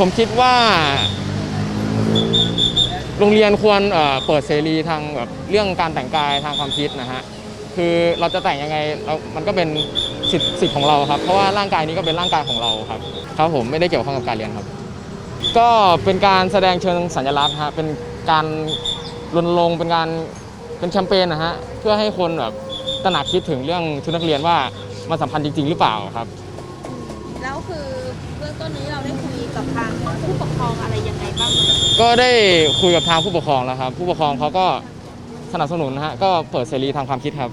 ผมคิดว่า โรงเรียนควรเปิดเสรีทางแบบเรื่องการแต่งกายทางความคิดนะฮะคือเราจะแต่งยังไงเรามันก็เป็นสิทธิ์ของเราครับ เพราะว่าร่างกายนี้ก็เป็นร่างกายของเราครับครับผมไม่ได้เกี่ยวข้องกับการเรียนครับ ก็เป็นการแสดงเชิงสัญลักษณ์ฮะเป็นการรณรงค์เป็นการเป็นแคมเปญนะฮะเพื่อให้คนแบบตระหนักคิดถึงเรื่องชุดนักเรียนว่ามันสำคัญจริง ๆ หรือเปล่าครับ แล้วคือเบื้องต้นนี้เราได้ กับทางผู้ปกครองอะไรยังไงบ้างไหมก็ได้คุยกับทางผู้ปกครองแล้วครับ ผู้ปกครองเขาก็สนับสนุนนะฮะก็เปิดเสรีทางความคิดครับ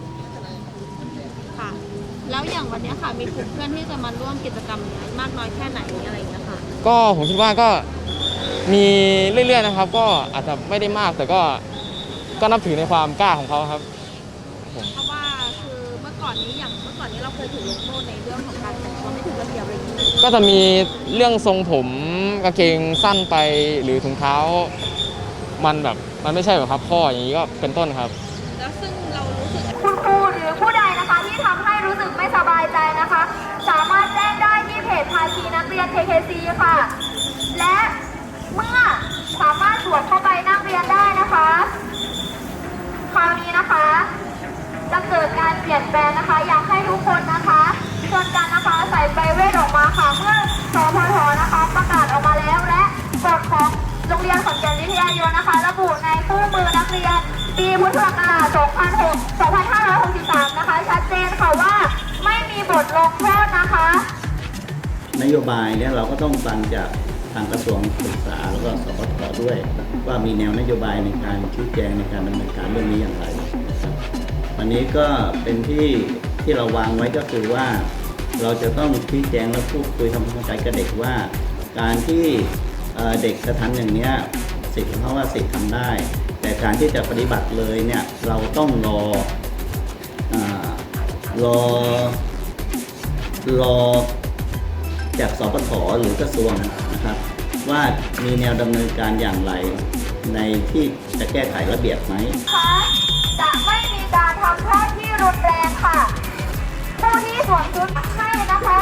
ค่ะ แล้วอย่างวันเนี้ยค่ะมีกลุ่มเพื่อนที่จะมาร่วมกิจกรรมมากน้อยแค่ไหนอะไรอย่างเงี้ยค่ะก็ผมคิดว่าก็มีเรื่อยๆนะครับ ก็อาจจะไม่ได้มากแต่ก็ก็นับถือในความกล้าของเขาครับ เพราะว่าคือเมื่อ ก่อนนี้อย่างเมื่อก่อนนี้เราเคยถูกลงโทษในเรื่องของการแต่งตัวไม่ถูกระเบียบอะไรอย่างเงี้ยก็จะมีเรื่องทรงผมกางเกงสั้นไปหรือถุงเท้า มันแบบมันไม่ใช่แบบพับข้ออย่างนี้ก็เป็นต้นครับ แล้วซึ่งเรารู้สึก วิทยายนนะคะ ระบุในคู่มือนักเรียนปีพุทธศักราช2563 นะคะ ชัดเจนค่ะว่าไม่มีบทลงโทษนะคะ นโยบายเนี่ยเราก็ต้องฟังจากทางกระทรวงศึกษาแล้วก็สปทด้วย ว่ามีแนวนโยบายในการชี้แจงในการดำเนินการเรื่องนี้อย่างไรนะครับวันนี้ก็เป็นที่ที่เราวางไว้ก็คือว่า เราจะต้องชี้แจงและพูดคุยทำความเข้าใจกับเด็กว่า การที่เด็กกระทำอย่างเนี้ย สิทธิ์ของเขาว่าสิทธิ์ทำได้ แต่การที่จะปฏิบัติเลยเนี่ยเราต้องรออรอรอจากสปทหรือกระทรวงนะครับ ว่ามีแนวดำเนินการอย่างไรในที่จะแก้ไขระเบียบไหมคะจะไม่มีการทำโทษที่รุนแรงค่ะผู้าที่สวมชุดให้นะคะ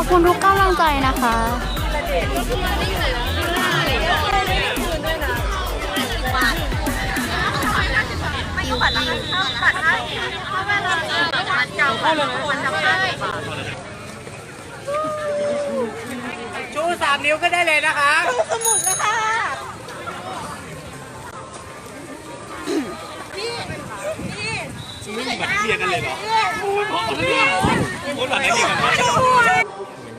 อบคุณทุกกำลังใจนะคะชูสามนิ้วก็ได้เลยนะคะไม่มีบัตรนักเรียนกันเลยเหรอโอ้ยพ่อคนนี้คนบัตรนักเรียนกันไหม Okay.